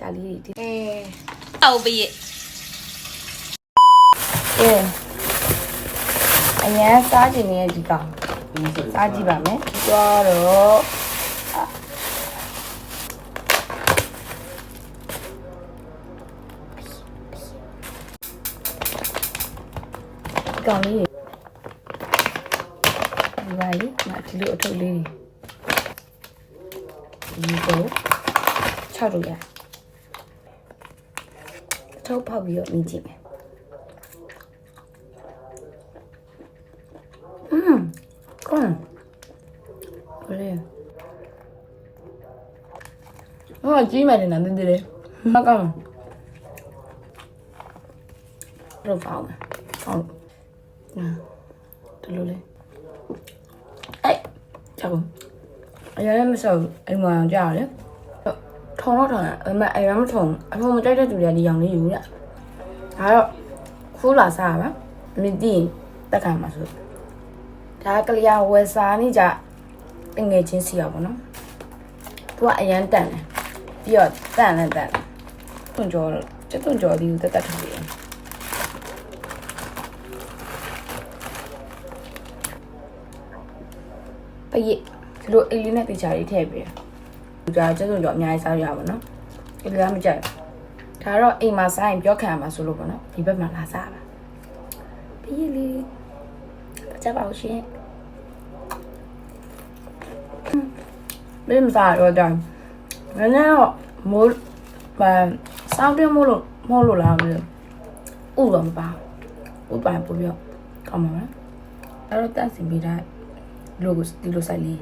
ဒါလေးတွေအဲအောက်ပြည့်ကဲအရင်စားခြင်းရဲ့ဒီကောင်စားကြည့်ပါမယ်သွားတော့ဒီကောင်လေးဒီပါလေငါဒီလိုအထုပ်လေးတွေဒီကို ချောက်လို့ရအထုပ်ဖောက်ပြီးတော့မြင်ကြည့်မယ် Mm, con. Kore. Oh, ji mà đến nằm đi. Nó con. Rồi vào mà. Vào. Nè. Từ luôn lên. Ê, chào con. Ở đây em sợ em mà chào đấy. Thôi nó rồi, em mà em mà thùng, em không chắc chắc tụi đi dòng đi dữ đấy. Đó. Khu là sao á? Mình đi tất cả mà rồi. ဒါကလျာဝယ်စားနေကြတငယ်ချင်းစီရပါတော့။သူကအရန်တန်တယ်။ပြီးတော့တန်လည်းတန်တယ်။တွန်ကြောကျတွန်ကြောလေးကိုတက်တက်ထုတ်ပြီး။ပရိဒီလိုအိတ်လေးနဲ့တေချာလေးထည့်ပြီး။ဒီ ကကျတွန်ကြောအများကြီးစားရပါတော့။ဒီလိုမကြိုက်ဘူး။ဒါတော့အိမ်မှာစားရင်ပြောခံရမှာဆိုလို့ပေါ့နော်။ဒီဘက်မှာလာစားပါ။ပရိလေးကြပါဦးရှင်။မင်းမစားရောတော့ငါနဲ့တော့မိုးပန်စောင်းတင်မို့လို့မဟုတ်လို့လားမလို့ဥတော့မပါဥပန်ပို့ပြောကောင်းပါမလားအဲ့တော့တန့်စင်ပေးတဲ့လိုကိုဒီလိုဆိုင်လေး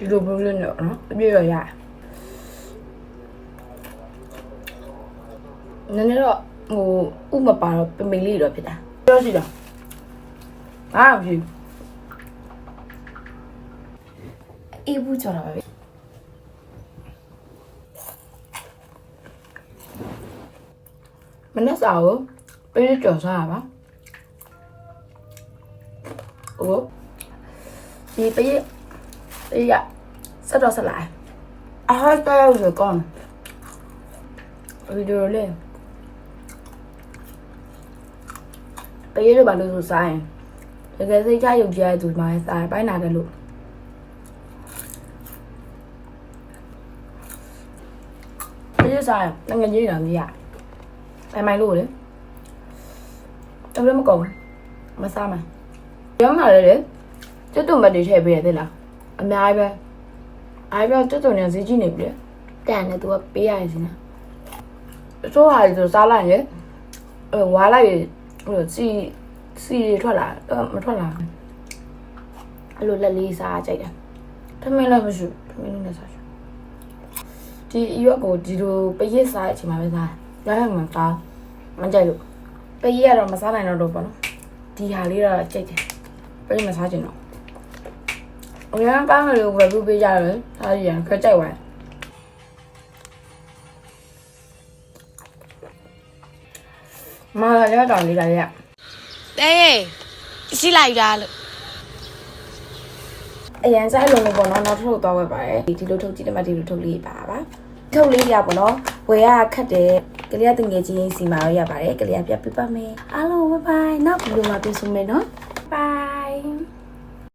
ဒီလိုပုံလေးနော်အပြည့်ရရနည်းနည်းတော့ဟိုဥမပါတော့ပမေလေးတော့ဖြစ်တာပြောစီတော့အားမရှိအေးဘူးကြော်တာပါပဲမနေ့စာကိုပေးကြော်စားရပါဟိုဒီပေးပေးရ ဆက်တော့ဆက်လာအားတော်ရကောင်းဗီဒီယိုလေးတရေလိုပါလို့ဆိုစားရင်တကယ်စိတ်ချယုတ်ကြတဲ့သူမှစားပိုင်းနာတယ်လို့တရေစားရင်ငငကြီးတာမရပိုင်မိုင်လို့လေတော့လည်းမကုန်မစားမယ်ရောင်းလာလေကျွတ်တုံမတ်တွေထည့်ပေးရတယ်လားအများကြီးပဲ အားပြောကျွတ်တုံနေဈေးကြီးနေပြီတန်တယ်သူကပေးရရင်စနေဆိုဟာဆိုစားလိုက်ရင်အဲဝါလိုက်ဟိုစီစီတွေထွက်လာတော့မထွက်လာအဲ့လိုလက်လေးစားကြိုက်တယ်ထမင်းလည်းမရှိထမင်းလည်းစားချင်ဒီရွက်ကိုဒီလိုပရစ်စားတဲ့အချိန်မှာပဲစားရရမှာစားမကြိုက်လို့ပရစ်ကတော့မစားနိုင်တော့တော့ပေါ့နော်ဒီဟာလေးတော့ကြိုက်တယ်ပရစ်မစားချင်တော့ အများပန်းကလေးကိုဝယ်ပြီးပေးကြတယ်စားရရင်ခက်ကြိုက်သွားမာလာရတော့လေးလာရတဲစီလာယူတာလို့အရန်စားလုံးလို့ပေါ့နော်နောက်တစ်ထုပ်သွားဝယ်ပါတယ်ဒီလိုထုတ်ကြည့်တယ်မှဒီလိုထုတ်လေးပါပါထုတ်လေးရပေါ့နော်ဝယ်ရခတ်တယ်ကလေးကတငယ်ချင်းစီမာတော့ရပါတယ်ကလေးကပြပြပါမယ်အားလုံးဘိုင်ဘိုင်နောက်ဗီဒီယိုမှာပြန်ဆုံမယ်နော်ဘိုင်